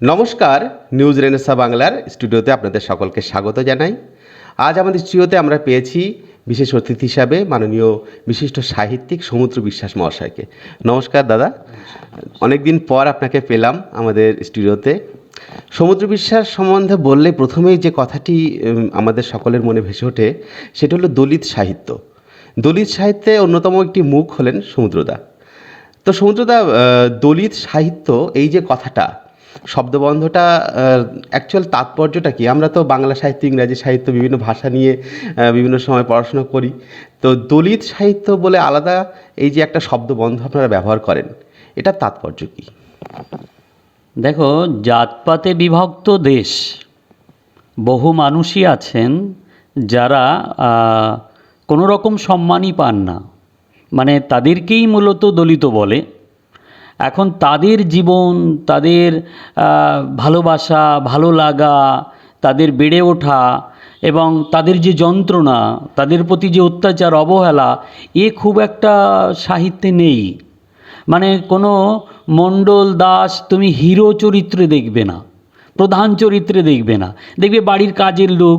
নমস্কার, news Renaissance বাংলার স্টুডিওতে আপনাদের সকলকে স্বাগত জানাই। আজ আমাদের স্টুডিওতে আমরা পেয়েছি বিশেষ অতিথি হিসাবে মাননীয় বিশিষ্ট সাহিত্যিক সমুদ্র বিশ্বাস মহাশয়কে। নমস্কার, দাদা। অনেক দিন পর আপনাকে পেলাম আমাদের স্টুডিওতে। সমুদ্র বিশ্বাস সম্বন্ধে বললে প্রথমেই যে কথাটি আমাদের সকলের মনে ভেসে ওঠে, সেটা হলো দলিত সাহিত্য। দলিত সাহিত্যে অন্যতম একটি মুখ হলেন সমুদ্রদা তো সমুদ্রদা দলিত সাহিত্য, এই যে কথাটা শব্দবন্ধটা অ্যাকচুয়াল তাৎপর্যটা কি? আমরা তো বাংলা সাহিত্য, ইংরাজি সাহিত্য বিভিন্ন ভাষা নিয়ে বিভিন্ন সময় পড়াশোনা করি। তো দলিত সাহিত্য বলে আলাদা এই যে একটা শব্দবন্ধ আপনারা ব্যবহার করেন, এটার তাৎপর্য কি? দেখো, জাতপাতে বিভক্ত দেশ, বহু মানুষই আছেন যারা কোনো রকম সম্মানই পান না। মানে তাদেরকেই মূলত দলিত বলে। এখন তাদের জীবন, তাদের ভালোবাসা, ভালো লাগা, তাদের বেড়ে ওঠা এবং তাদের যে যন্ত্রণা, তাদের প্রতি যে অত্যাচার, অবহেলা, এ খুব একটা সাহিত্যে নেই। মানে কোনো মণ্ডল, দাস তুমি হিরো চরিত্রে দেখবে না, প্রধান চরিত্রে দেখবে না। দেখবে বাড়ির কাজের লোক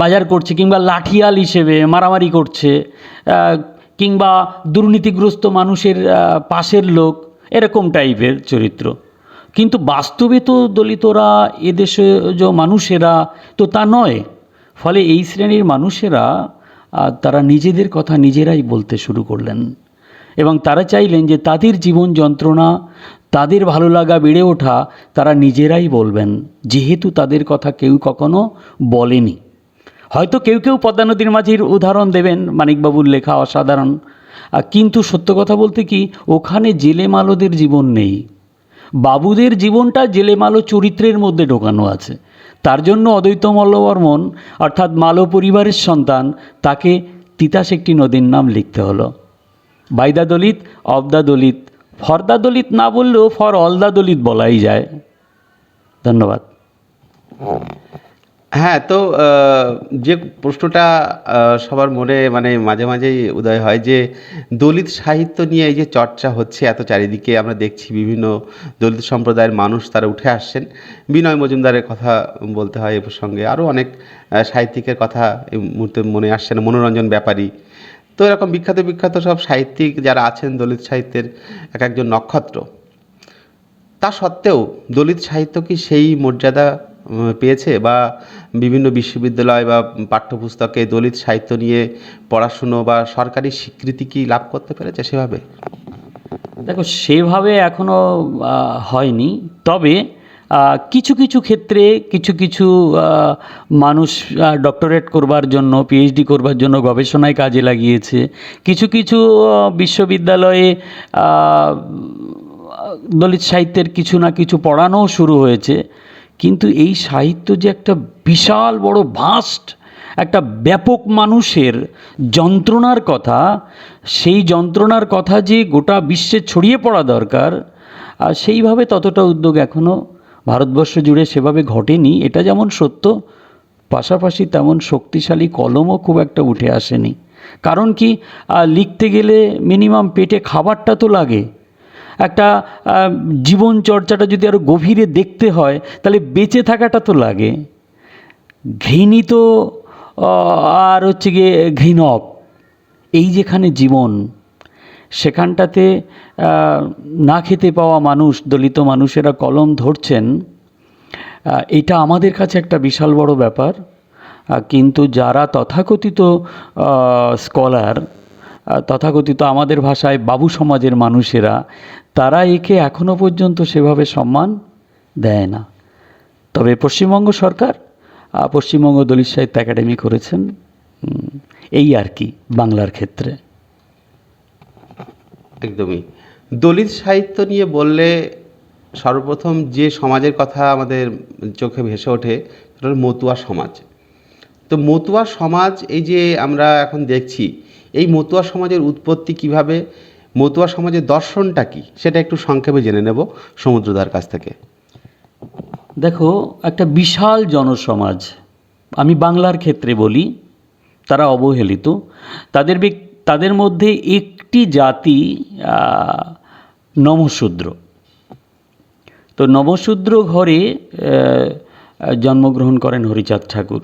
বাজার করছে কিংবা লাঠিয়াল হিসেবে মারামারি করছে কিংবা দুর্নীতিগ্রস্ত মানুষের পাশের লোক, এরকম টাইপের চরিত্র। কিন্তু বাস্তবে তো দলিতরা এদেশে যে মানুষেরা, তো তা নয়। ফলে এই শ্রেণির মানুষেরা তারা নিজেদের কথা নিজেরাই বলতে শুরু করলেন। এবং তারা চাইলেন যে তাদের জীবন যন্ত্রণা, তাদের ভালো লাগা বেড়ে ওঠা, তারা নিজেরাই বলবেন। যেহেতু তাদের কথা কেউ কখনো বলেনি। হয়তো কেউ কেউ পদ্মা নদীর মাঝির উদাহরণ দেবেন, মানিকবাবুর লেখা অসাধারণ। কিন্তু সত্য কথা বলতে কি, ওখানে জেলে মালোদের জীবন নেই। বাবুদের জীবনটা জেলে মালো চরিত্রের মধ্যে ঢোকানো আছে। তার জন্য অদ্বৈত মল্লবর্মন, অর্থাৎ মালো পরিবারের সন্তান, তাকে তিতাস একটি নদীর নাম লিখতে হলো। By the Dalit of the Dalit for the Dalit না বললেও ফর অল দ্য দলিত বলাই যায়। ধন্যবাদ। হ্যাঁ তো যে প্রশ্নটা সবার মনে মানে মাঝে মাঝেই উদয় হয় যে দলিত সাহিত্য নিয়ে এই যে চর্চা হচ্ছে এত চারিদিকে, আমরা দেখছি বিভিন্ন দলিত সম্প্রদায়ের মানুষ তারা উঠে আসছেন। বিনয় মজুমদারের কথা বলতে হয় এ প্রসঙ্গে। আরও অনেক সাহিত্যিকের কথা এই মুহূর্তে মনে আসছে না, মনোরঞ্জন ব্যাপারী। তো এরকম বিখ্যাত বিখ্যাত সব সাহিত্যিক যারা আছেন দলিত সাহিত্যের এক একজন নক্ষত্র, তা সত্ত্বেও দলিত সাহিত্য কি সেই মর্যাদা পেয়েছে বা বিভিন্ন বিশ্ববিদ্যালয় বা পাঠ্যপুস্তকে দলিত সাহিত্য নিয়ে পড়াশুনো বা সরকারি স্বীকৃতি কি লাভ করতে পেরেছে সেভাবে? দেখো, সেভাবে এখনও হয়নি। তবে কিছু কিছু ক্ষেত্রে কিছু কিছু মানুষ ডক্টরেট করবার জন্য পিএইচডি করবার জন্য গবেষণায় কাজে লাগিয়েছে। কিছু কিছু বিশ্ববিদ্যালয়ে দলিত সাহিত্যের কিছু না কিছু পড়ানোও শুরু হয়েছে। কিন্তু এই সাহিত্য যে একটা বিশাল বড় ভাস্ট, একটা ব্যাপক মানুষের যন্ত্রণার কথা, সেই যন্ত্রণার কথা যে গোটা বিশ্বে ছড়িয়ে পড়া দরকার, আর সেইভাবে ততটা উদ্যোগ এখনও ভারতবর্ষ জুড়ে সেভাবে ঘটেনি। এটা যেমন সত্য, পাশাপাশি তেমন শক্তিশালী কলমও খুব একটা উঠে আসেনি। কারণ কি লিখতে গেলে মিনিমাম পেটে খাবারটা তো লাগে। একটা জীবন চর্চাটা যদি আরও গভীরে দেখতে হয়, তাহলে বেঁচে থাকাটা তো লাগে। ঘৃণিত আর হচ্ছে গিয়ে ঘৃণক, এই যেখানে জীবন, সেখানটাতে না খেতে পাওয়া মানুষ, দলিত মানুষেরা কলম ধরছেন এটা আমাদের কাছে একটা বিশাল বড় ব্যাপার। কিন্তু যারা তথাকথিত স্কলার তথাকথিত আমাদের ভাষায় বাবু সমাজের মানুষেরা তারা একে এখনও পর্যন্ত সেভাবে সম্মান দেয় না। তবে পশ্চিমবঙ্গ সরকার পশ্চিমবঙ্গ দলিত সাহিত্য একাডেমি করেছেন এই আর কি, বাংলার ক্ষেত্রে। একদমই। দলিত সাহিত্য নিয়ে বললে সর্বপ্রথম যে সমাজের কথা আমাদের চোখে ভেসে ওঠে, সেটা হলো মতুয়া সমাজ। তো মতুয়া সমাজ, এই যে আমরা এখন দেখছি, এই মতুয়া সমাজের উৎপত্তি কীভাবে মতুয়া সমাজের দর্শনটা কি? সেটা একটু সংক্ষেপে জেনে নেব সমুদ্রদার কাছ থেকে। দেখো, একটা বিশাল জনসমাজ, আমি বাংলার ক্ষেত্রে বলি, তারা অবহেলিত। তাদের তাদের মধ্যে একটি জাতি নমশূদ্র। তো নবশূদ্র ঘরে জন্মগ্রহণ করেন হরিচাঁদ ঠাকুর।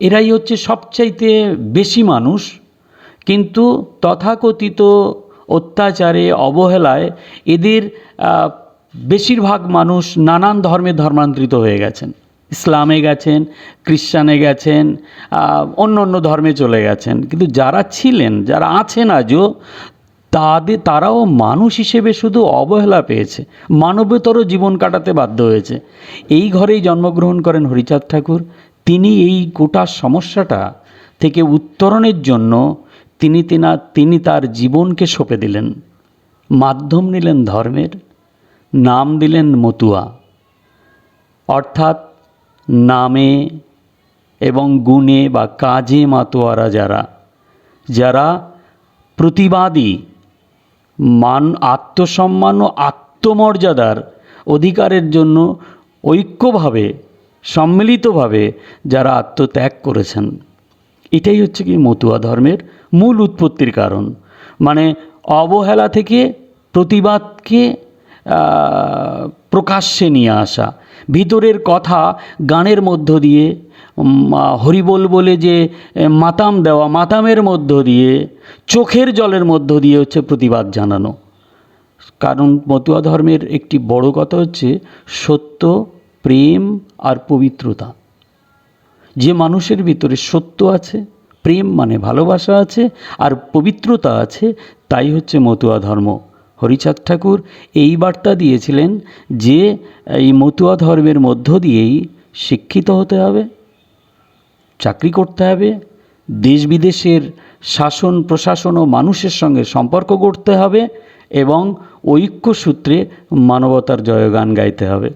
এরাই হচ্ছে সবচাইতে বেশি মানুষ কিন্তু তথাকথিত অত্যাচারে, অবহেলায় এদের বেশিরভাগ মানুষ নানান ধর্মে ধর্মান্তরিত হয়ে গেছেন। ইসলামে গেছেন, খ্রিস্টানে গেছেন অন্য অন্য ধর্মে চলে গেছেন। কিন্তু যারা ছিলেন, যারা আছেন আজও তাদের তারাও মানুষ হিসেবে শুধু অবহেলা পেয়েছে, মানবতর জীবন কাটাতে বাধ্য হয়েছে। এই ঘরেই জন্মগ্রহণ করেন হরিচাঁদ ঠাকুর। তিনি এই গোটা সমস্যাটা থেকে উত্তরণের জন্য তিনি তিনা, তিনি তার জীবনকে সঁপে দিলেন। মাধ্যম নিলেন ধর্মের, নাম দিলেন মতুয়া। অর্থাৎ নামে এবং গুণে বা কাজে মাতোয়ারা যারা যারা প্রতিবাদী, মান আত্মসম্মান ও আত্মমর্যাদার অধিকারের জন্য ঐক্যভাবে, সম্মিলিতভাবে যারা আত্মত্যাগ করেছেন। এটাই হচ্ছে কি মতুয়া ধর্মের মূল উৎপত্তির কারণ। মানে অবহেলা থেকে প্রতিবাদকে প্রকাশ্যে নিয়ে আসা। ভিতরের কথা গানের মধ্য দিয়ে হরিবোল বলে যে মাতাম দেওয়া, মাতামের মধ্য দিয়ে, চোখের জলের মধ্য দিয়ে হচ্ছে প্রতিবাদ জানানো। কারণ মতুয়া ধর্মের একটি বড় কথা হচ্ছে সত্য, প্রেম আর পবিত্রতা। যে মানুষের ভিতরে সত্য আছে প্রেম মানে ভালোবাসা আছে আর পবিত্রতা আছে, তাই হচ্ছে মতুয়া ধর্ম। হরিচাঁদ ঠাকুর এই বার্তা দিয়েছিলেন যে এই মতুয়া ধর্মের মধ্য দিয়েই শিক্ষিত হতে হবে, চাকরি করতে হবে, দেশ বিদেশের শাসন, প্রশাসন ও মানুষের সঙ্গে সম্পর্ক গড়তে হবে এবং ঐক্য সূত্রে মানবতার জয়গান গাইতে হবে।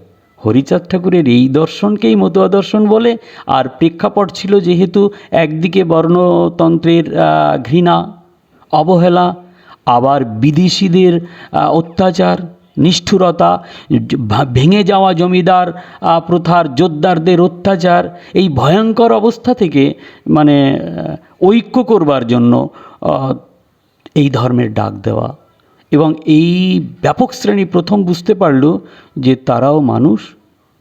হরিচাঁদ ঠাকুরের এই দর্শনকেই মতুয়া দর্শন বলে। আর প্রেক্ষাপট ছিল যেহেতু একদিকে বর্ণতন্ত্রের ঘৃণা, অবহেলা, আবার বিদেশিদের অত্যাচার, নিষ্ঠুরতা ভেঙে যাওয়া জমিদার প্রথার জোরদারদের অত্যাচার, এই ভয়ঙ্কর অবস্থা থেকে মানে ঐক্য করবার জন্য এই ধর্মের ডাক দেওয়া। এবং এই ব্যাপক শ্রেণি প্রথম বুঝতে পারল যে তারাও মানুষ,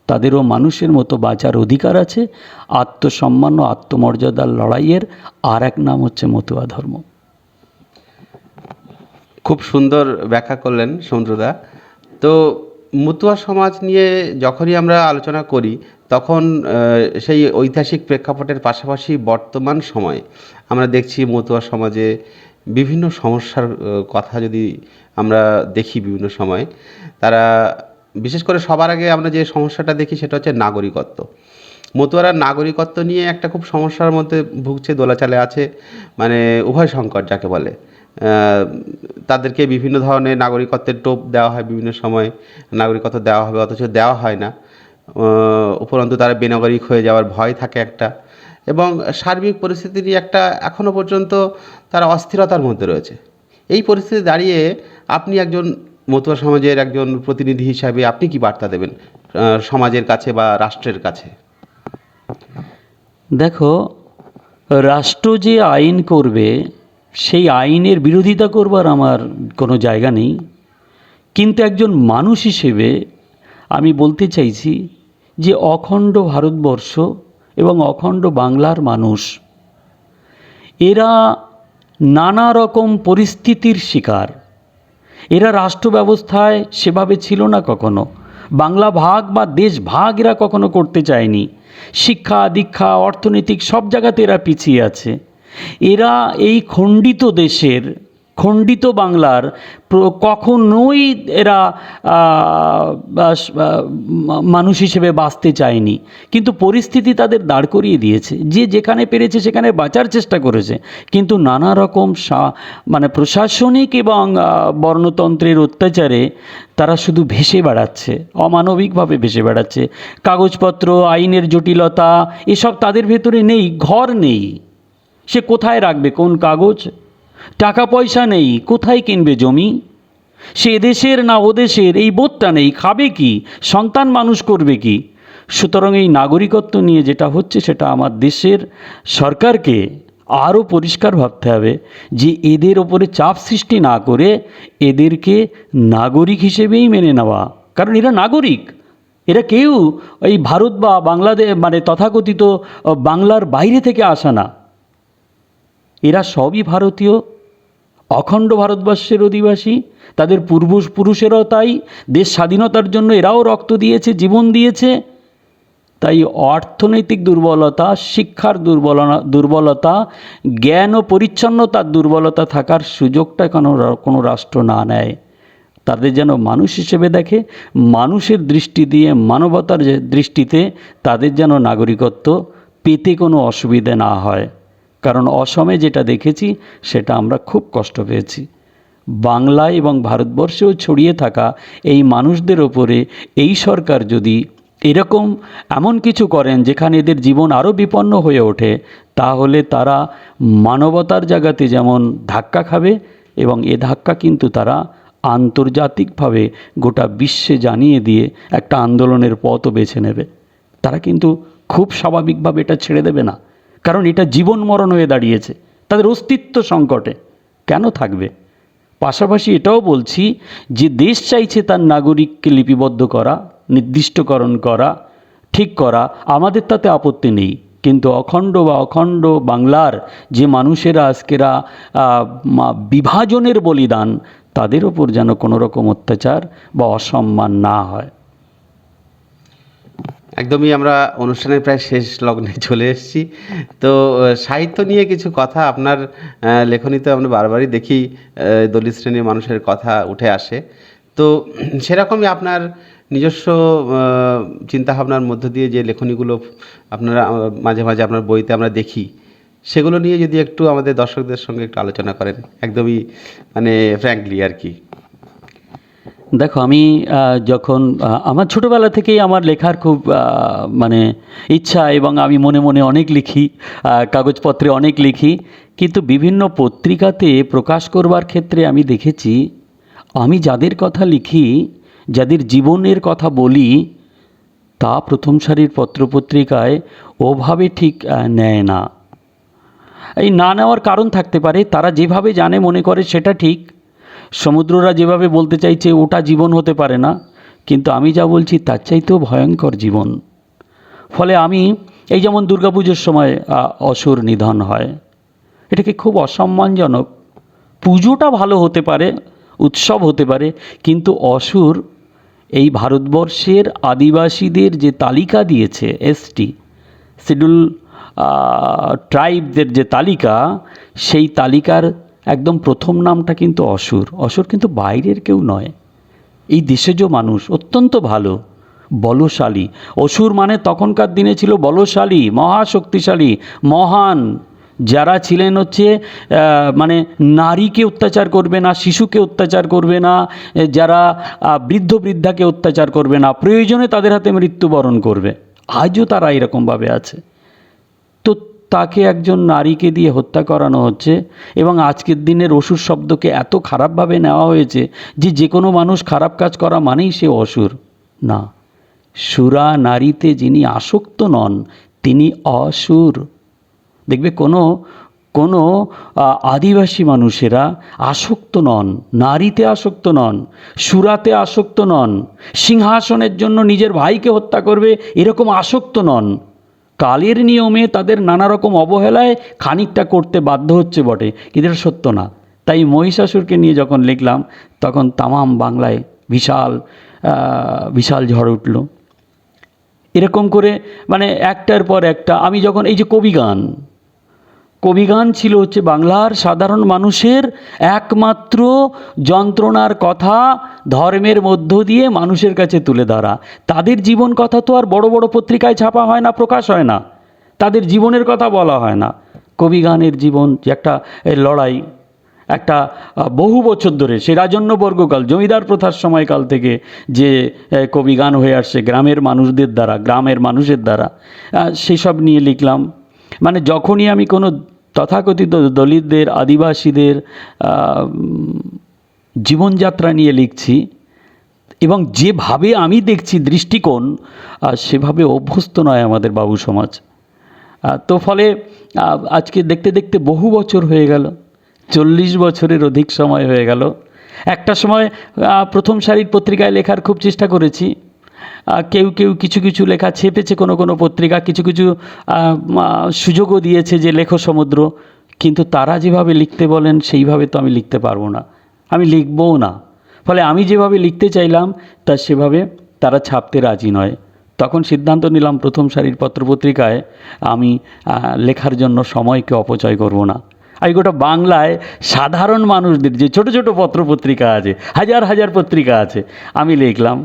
তাদেরও মানুষের মতো বাঁচার অধিকার আছে, আত্মসম্মান ও আত্মমর্যাদার লড়াইয়ের আর এক নাম হচ্ছে মতুয়া ধর্ম। খুব সুন্দর ব্যাখ্যা করলেন সমুদ্রদা। তো মতুয়া সমাজ নিয়ে যখনই আমরা আলোচনা করি, তখন সেই ঐতিহাসিক প্রেক্ষাপটের পাশাপাশি বর্তমান সময়ে আমরা দেখছি মতুয়া সমাজে বিভিন্ন সমস্যার কথা যদি আমরা দেখি বিভিন্ন সময়, তারা বিশেষ করে সবার আগে আমরা যে সমস্যাটা দেখি সেটা হচ্ছে নাগরিকত্ব। মতুয়ারা নাগরিকত্ব নিয়ে একটা খুব সমস্যার মধ্যে ভুগছে, দোলাচালে আছে মানে উভয় সংকট যাকে বলে। তাদেরকে বিভিন্ন ধরনের নাগরিকত্বের টোপ দেওয়া হয় বিভিন্ন সময়, নাগরিকত্ব দেওয়া হবে অথচ দেওয়া হয় না। উপরন্তু তারা বেনাগরিক হয়ে যাওয়ার ভয় থাকে একটা। এবং সার্বিক পরিস্থিতির একটা এখনও পর্যন্ত তারা অস্থিরতার মধ্যে রয়েছে। এই পরিস্থিতি দাঁড়িয়ে আপনি একজন মতুয়া সমাজের একজন প্রতিনিধি হিসাবে আপনি কি বার্তা দেবেন সমাজের কাছে বা রাষ্ট্রের কাছে? দেখো, রাষ্ট্র যে আইন করবে, সেই আইনের বিরোধিতা করবার আমার কোনো জায়গা নেই। কিন্তু একজন মানুষ হিসেবে আমি বলতে চাইছি যে অখণ্ড ভারতবর্ষ এবং অখণ্ড বাংলার মানুষ, এরা নানা রকম পরিস্থিতির শিকার। এরা রাষ্ট্র ব্যবস্থায় সেভাবে ছিল না কখনো। বাংলা ভাগ বা দেশ ভাগ এরা কখনো করতে চায়নি। শিক্ষা, দীক্ষা, অর্থনৈতিক সব জায়গাতে এরা পিছিয়ে আছে। এরা এই খণ্ডিত দেশের খণ্ডিত বাংলার কখনোই এরা মানুষ হিসেবে বাঁচতে চায়নি। কিন্তু পরিস্থিতি তাদের দাঁড় করিয়ে দিয়েছে। যে যেখানে পেরেছে সেখানে বাঁচার চেষ্টা করেছে। কিন্তু নানা রকম মানে প্রশাসনিক এবং বর্ণতন্ত্রের অত্যাচারে তারা শুধু ভেসে বেড়াচ্ছে, অমানবিকভাবে ভেসে বেড়াচ্ছে। কাগজপত্র, আইনের জটিলতা, এসব তাদের ভেতরে নেই, ঘর নেই। সে কোথায় রাখবে? কোন কাগজ? টাকা পয়সা নেই, কোথায় কিনবে জমি? সে দেশের না ওদেশের এই বোধটা নেই, খাবে কি? সন্তান মানুষ করবে কি? সুতরাং এই নাগরিকত্ব নিয়ে যেটা হচ্ছে সেটা আমার দেশের সরকারকে আরও পরিষ্কার ভাবতে হবে যে এদের ওপরে চাপ সৃষ্টি না করে এদেরকে নাগরিক হিসেবেই মেনে নেওয়া। কারণ এরা নাগরিক। এরা কেউ এই ভারত বা বাংলাদেশ মানে তথাকথিত বাংলার বাইরে থেকে আসা না। এরা সবই ভারতীয়। অখণ্ড ভারতবর্ষের অধিবাসী, তাদের পূর্ব পূর্বপুরুষেরাও তাই, দেশ স্বাধীনতার জন্য এরাও রক্ত দিয়েছে, জীবন দিয়েছে। তাই অর্থনৈতিক দুর্বলতা, শিক্ষার দুর্বলতা দুর্বলতা, জ্ঞান ও পরিচ্ছন্নতার দুর্বলতা থাকার সুযোগটা কোনো কোনো রাষ্ট্র না নেয়। তাদের যেন মানুষ হিসেবে দেখে, মানুষের দৃষ্টি দিয়ে, মানবতার দৃষ্টিতে তাদের যেন নাগরিকত্ব পেতে কোনো অসুবিধে না হয়। কারণ অসমে যেটা দেখেছি, সেটা আমরা খুব কষ্ট পেয়েছি। বাংলা এবং ভারতবর্ষেও ছড়িয়ে থাকা এই মানুষদের ওপরে এই সরকার যদি এরকম এমন কিছু করেন, যেখানে এদের জীবন আরও বিপন্ন হয়ে ওঠে, তাহলে তারা মানবতার জায়গাতে যেমন ধাক্কা খাবে এবং এ ধাক্কা কিন্তু তারা আন্তর্জাতিকভাবে গোটা বিশ্বে জানিয়ে দিয়ে একটা আন্দোলনের পথও বেছে নেবে। তারা কিন্তু খুব স্বাভাবিকভাবে এটা ছেড়ে দেবে না। কারণ এটা জীবন মরণ হয়ে দাঁড়িয়েছে, তাদের অস্তিত্ব সংকটে কেন থাকবে? পাশাপাশি এটাও বলছি যে দেশ চাইছে তার নাগরিককে লিপিবদ্ধ করা, নির্দিষ্টকরণ করা, ঠিক করা, আমাদের তাতে আপত্তি নেই। কিন্তু অখণ্ড বা অখণ্ড বাংলার যে মানুষেরা, আজকেরা বিভাজনের বলিদান, তাদের ওপর যেন কোনো রকম অত্যাচার বা অসম্মান না হয়। একদমই আমরা অনুষ্ঠানের প্রায় শেষ লগ্নে চলে এসেছি। তো সাহিত্য নিয়ে কিছু কথা আপনার লেখনীতে আমরা বারবারই দেখি দলিত শ্রেণির মানুষের কথা উঠে আসে। তো, সেরকমই আপনার নিজস্ব চিন্তাভাবনার মধ্য দিয়ে যে লেখনীগুলো আপনারা, মাঝে মাঝে আপনার বইতে আমরা দেখি, সেগুলো নিয়ে যদি একটু আমাদের দর্শকদের সঙ্গে একটু আলোচনা করেন, একদমই মানে ফ্র্যাঙ্কলি আর কি। দেখো, আমি যখন আমার ছোটোবেলা থেকেই আমার লেখার খুব মানে ইচ্ছা এবং আমি মনে মনে অনেক লিখি কাগজপত্রে অনেক লিখি, কিন্তু বিভিন্ন পত্রিকাতে প্রকাশ করবার ক্ষেত্রে আমি দেখেছি, আমি যাদের কথা লিখি, যাদের জীবনের কথা বলি, তা প্রথম সারির পত্রপত্রিকায় ওভাবে ঠিক নেয় না। এই না নেওয়ার কারণ থাকতে পারে, তারা যেভাবে জানে, মনে করে সেটা ঠিক সমুদ্ররা যেভাবে বলতে চাইছে, ওটা জীবন হতে পারে না। কিন্তু আমি যা বলছি, তার চাইতেও ভয়ঙ্কর জীবন। ফলে আমি, এই যেমন দুর্গাপুজোর সময় অসুর নিধন হয়। এটাকে খুব অসম্মানজনক। পুজোটা ভালো হতে পারে, উৎসব হতে পারে, কিন্তু অসুর, এই ভারতবর্ষের আদিবাসীদের যে তালিকা দিয়েছে এসটি শিডিউল ট্রাইবদের যে তালিকা, সেই তালিকার একদম প্রথম নামটা কিন্তু অসুর। অসুর কিন্তু বাইরের কেউ নয়। এই দেশেজ মানুষ অত্যন্ত ভালো, বলশালী। অসুর মানে তখনকার দিনে ছিল বলশালী, মহাশক্তিশালী, মহান। যারা ছিলেন হচ্ছে মানে নারীকে অত্যাচার করবে না, শিশুকে অত্যাচার করবে না যারা বৃদ্ধ বৃদ্ধাকে অত্যাচার করবে না, প্রয়োজনে তাদের হাতে মৃত্যুবরণ করবে। আজও তারা এরকমভাবে আছে। তো তাকে একজন নারীকে দিয়ে হত্যা করানো হচ্ছে এবং আজকের দিনের অসুর শব্দকে এত খারাপভাবে নেওয়া হয়েছে যে যে কোনো মানুষ খারাপ কাজ করা মানেই সে অসুর। না, সুরা নারীতে যিনি আসক্ত নন, তিনি অসুর। দেখবে কোনো কোনো আদিবাসী মানুষেরা আসক্ত নন, নারীতে আসক্ত নন, সুরাতে আসক্ত নন, সিংহাসনের জন্য নিজের ভাইকে হত্যা করবে, এরকম আসক্ত নন। কালের নিয়মে তাদের নানা রকম অবহেলায় খানিকটা করতে বাধ্য হচ্ছে বটে, কিন্তু এটা সত্য না। তাই মহিষাসুরকে নিয়ে যখন লিখলাম, তখন তামাম বাংলায় বিশাল বিশাল ঝড় উঠল। এরকম করে মানে একটার পর একটা, আমি যখন, এই যে কবিগান কবিগান ছিল হচ্ছে বাংলার সাধারণ মানুষের একমাত্র যন্ত্রণার কথা ধর্মের মধ্য দিয়ে মানুষের কাছে তুলে ধরা। তাদের জীবন কথা তো আর বড় বড় পত্রিকায় ছাপা হয় না, প্রকাশ হয় না। তাদের জীবনের কথা বলা হয় না। কবিগানের জীবন যে একটা লড়াই, একটা বহু বছর ধরে সে রাজন্য বর্গকাল জমিদার প্রথার সময়কাল থেকে যে কবিগান হয়ে আসছে গ্রামের মানুষদের দ্বারা, গ্রামের মানুষের দ্বারা সেসব নিয়ে লিখলাম। মানে যখনই আমি কোনো তথাকথিত দলিতদের, আদিবাসীদের জীবনযাত্রা নিয়ে লিখছি এবং যেভাবে আমি দেখছি দৃষ্টিকোণ সেভাবে অভ্যস্ত নয় আমাদের বাবু সমাজ। তো ফলে আজকে দেখতে দেখতে বহু বছর হয়ে গেল, চল্লিশ বছরের অধিক সময় হয়ে গেল। একটা সময় প্রথম সারির পত্রিকায় লেখার খুব চেষ্টা করেছি। কেউ কেউ কিছু কিছু লেখা ছেপেছে কোনো কোনো পত্রিকা, কিছু কিছু সুযোগও দিয়েছে যে লেখো সমুদ্র, কিন্তু তারা যেভাবে লিখতে বলেন, সেইভাবে তো আমি লিখতে পারব না। আমি লিখবও না। ফলে আমি যেভাবে লিখতে চাইলাম, তা সেভাবে তারা ছাপতে রাজি নয়। তখন সিদ্ধান্ত নিলাম প্রথম সারির পত্রপত্রিকায় আমি লেখার জন্য সময়কে অপচয় করব না। আমি গোটা বাংলায় সাধারণ মানুষদের যে ছোট ছোট পত্রপত্রিকা আছে, হাজার হাজার পত্রিকা আছে, আমি লিখলাম।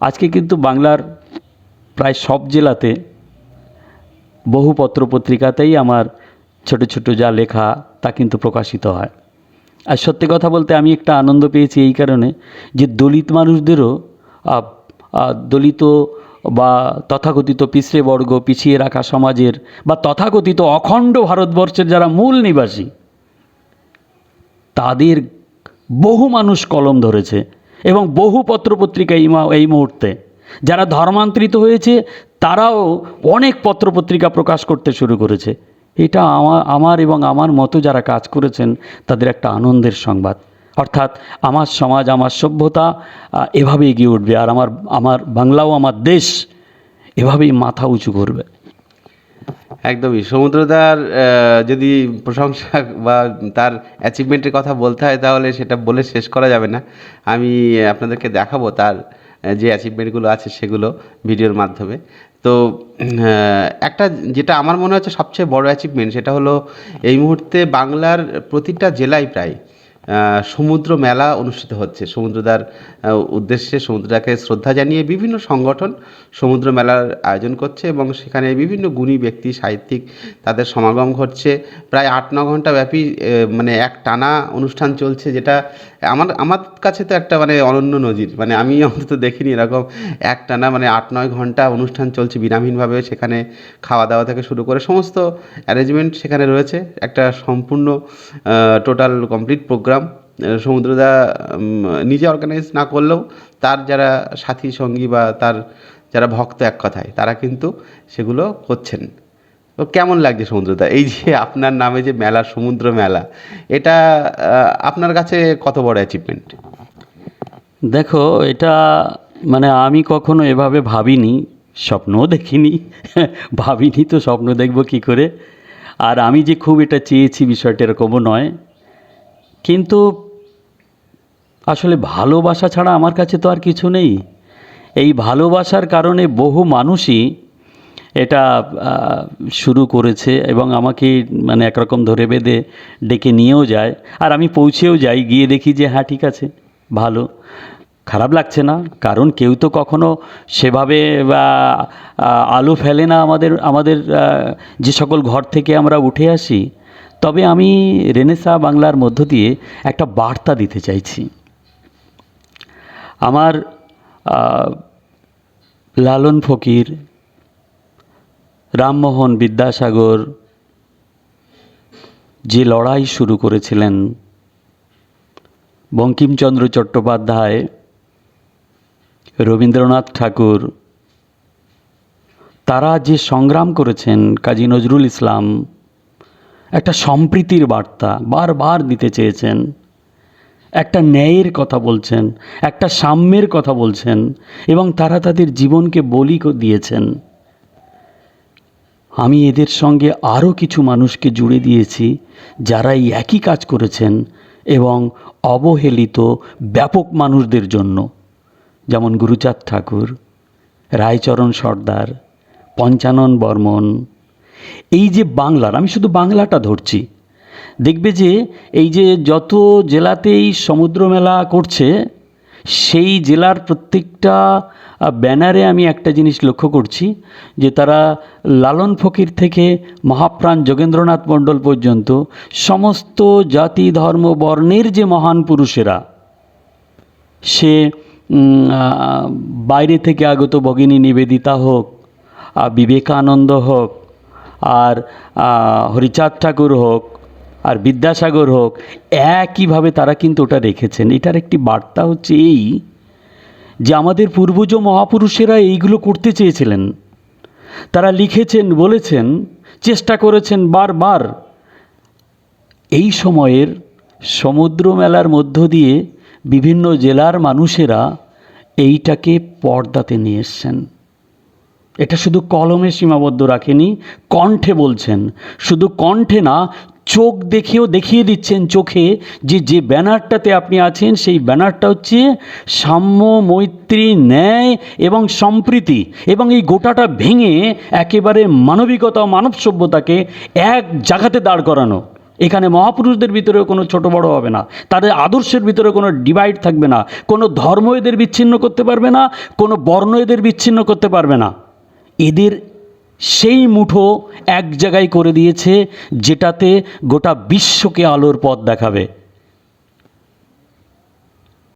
আজকে কিন্তু বাংলার প্রায় সব জেলাতে বহু পত্রপত্রিকাতেই আমার ছোট ছোট যা লেখা তা কিন্তু প্রকাশিত হয়। আর সত্যি কথা বলতে আমি একটা আনন্দ পেয়েছি এই কারণে যে দলিত মানুষদেরও দলিত বা তথাকথিত পিছড়ে বর্গ, পিছিয়ে রাখা সমাজের বা তথাকথিত অখণ্ড ভারতবর্ষের যারা মূল নিবাসী, তাদের বহু মানুষ কলম ধরেছে। এবং বহু পত্রপত্রিকা এই এই মুহূর্তে। যারা ধর্মান্তরিত হয়েছে, তারাও অনেক পত্রপত্রিকা প্রকাশ করতে শুরু করেছে। এটা আমার আমার এবং আমার মতো যারা কাজ করেছেন, তাদের একটা আনন্দের সংবাদ। অর্থাৎ আমার সমাজ, আমার সভ্যতা এভাবে এগিয়ে উঠবে। আর আমার আমার বাংলাও, আমার দেশ এভাবেই মাথা উঁচু করবে। একদমই। সমুদ্রদার যদি প্রশংসা বা তার অ্যাচিভমেন্টের কথা বলতে হয়, তাহলে সেটা বলে শেষ করা যাবে না। আমি আপনাদেরকে দেখাবো তার যে অ্যাচিভমেন্টগুলো আছে সেগুলো ভিডিওর মাধ্যমে। তো একটা যেটা আমার মনে হচ্ছে সবচেয়ে বড় অ্যাচিভমেন্ট সেটা হলো এই মুহূর্তে বাংলার প্রতিটা জেলায় প্রায় সমুদ্র মেলা অনুষ্ঠিত হচ্ছে। সমুদ্রদার উদ্দেশ্যে সমুদ্রদাকে শ্রদ্ধা জানিয়ে বিভিন্ন সংগঠন সমুদ্র মেলার আয়োজন করছে এবং সেখানে বিভিন্ন গুণী ব্যক্তি, সাহিত্যিক তাদের সমাগম ঘটছে। প্রায় আট ন ঘণ্টা ব্যাপী মানে এক টানা অনুষ্ঠান চলছে যেটা আমার আমার কাছে তো একটা মানে অনন্য নজির। মানে আমি অন্তত দেখিনি এরকম এক টানা মানে আট নয় ঘণ্টা অনুষ্ঠান চলছে বিরামহীনভাবে সেখানে খাওয়া দাওয়া থেকে শুরু করে সমস্ত অ্যারেঞ্জমেন্ট সেখানে রয়েছে। একটা সম্পূর্ণ টোটাল কমপ্লিট প্রোগ্রাম সমুদ্রদা উম, নিজে অর্গানাইজ না করলেও তার যারা সাথী সঙ্গী বা তার যারা ভক্ত এক কথায় তারা কিন্তু সেগুলো করছেন। তো কেমন লাগছে সমুদ্রদা এই যে আপনার নামে যে মেলা সমুদ্র মেলা এটা আপনার কাছে কত বড় অ্যাচিভমেন্ট দেখো এটা মানে আমি কখনো এভাবে ভাবিনি স্বপ্নও দেখিনি ভাবিনি তো স্বপ্ন দেখব কি করে। আর আমি যে খুব এটা চেয়েছি বিষয়টা এরকমও নয়। কিন্তু আসলে ভালোবাসা ছাড়া আমার কাছে তো আর কিছু নেই। এই ভালোবাসার কারণে বহু মানুষই এটা শুরু করেছে এবং আমাকে মানে একরকম ধরে বেঁধে ডেকে নিয়েও যায়। আর আমি পৌঁছেও যাই, গিয়ে দেখি যে হ্যাঁ ঠিক আছে, ভালো। খারাপ লাগছে না, কারণ কেউ তো কখনো সেভাবে আলো ফেলে না আমাদের আমাদের যে সকল ঘর থেকে আমরা উঠে আসি। তবে আমি রেনেসা বাংলার মধ্য দিয়ে একটা বার্তা দিতে চাইছি। আমার লালন ফকির, রামমোহন বিদ্যাসাগর যে লড়াই শুরু করেছিলেন, বঙ্কিমচন্দ্র চট্টোপাধ্যায়, রবীন্দ্রনাথ ঠাকুর, তারা যে সংগ্রাম করেছেন কাজী নজরুল ইসলাম একটা সম্প্রীতির বার্তা বারবার দিতে চেয়েছেন। একটা ন্যায়ের কথা বলছেন, একটা সাম্যের কথা বলছেন এবং তারা তাদের জীবনকে বলি দিয়েছেন। আমি এদের সঙ্গে আরও কিছু মানুষকে জুড়ে দিয়েছি যারা এই একই কাজ করেছেন এবং অবহেলিত ব্যাপক মানুষদের জন্য। যেমন গুরুচাঁদ ঠাকুর, রায়চরণ সর্দার, পঞ্চানন বর্মন এই যে বাংলার, আমি শুধু বাংলাটা ধরছি, দেখবে যে এই যে যত জেলাতেই সমুদ্র মেলা করছে, সেই জেলার প্রত্যেকটা ব্যানারে আমি একটা জিনিস লক্ষ্য করছি, যে তারা লালন ফকির থেকে মহাপ্রাণ যোগেন্দ্রনাথ মণ্ডল পর্যন্ত সমস্ত জাতি, ধর্ম, বর্ণের যে মহান পুরুষেরা, সে বাইরে থেকে আগত ভগিনী নিবেদিতা হোক বিবেকানন্দ হোক আর হরিচাঁদ ঠাকুর হোক আর বিদ্যাসাগর হোক, একইভাবে তারা কিন্তু ওটা রেখেছেন। এটার একটি বার্তা হচ্ছে এই যে আমাদের পূর্বজ মহাপুরুষেরা এইগুলো করতে চেয়েছিলেন। তারা লিখেছেন, বলেছেন, চেষ্টা করেছেন বারবার এই সময়ের সমুদ্র মেলার মধ্য দিয়ে বিভিন্ন জেলার মানুষেরা এইটাকে পর্দাতে নিয়ে এসছেন। এটা শুধু কলমে সীমাবদ্ধ রাখেনি, কণ্ঠে বলছেন। শুধু কণ্ঠে না, চোখ দেখেও দেখিয়ে দিচ্ছেন চোখে যে যে ব্যানারটাতে আপনি আছেন, সেই ব্যানারটা হচ্ছে সাম্য, মৈত্রী, ন্যায় এবং সম্প্রীতি এবং এই গোটাটা ভেঙে একেবারে মানবিকতা, মানব সভ্যতাকে এক জায়গাতে দাঁড় করানো। এখানে মহাপুরুষদের ভিতরেও কোনো ছোট বড় হবে না, তাদের আদর্শের ভিতরে কোনো ডিভাইড থাকবে না, কোনো ধর্ম এদের বিচ্ছিন্ন করতে পারবে না, কোনো বর্ণ এদের বিচ্ছিন্ন করতে পারবে না। এদের সেই মুঠো এক জায়গায় করে দিয়েছে যেটাতে গোটা বিশ্বকে আলোর পথ দেখাবে।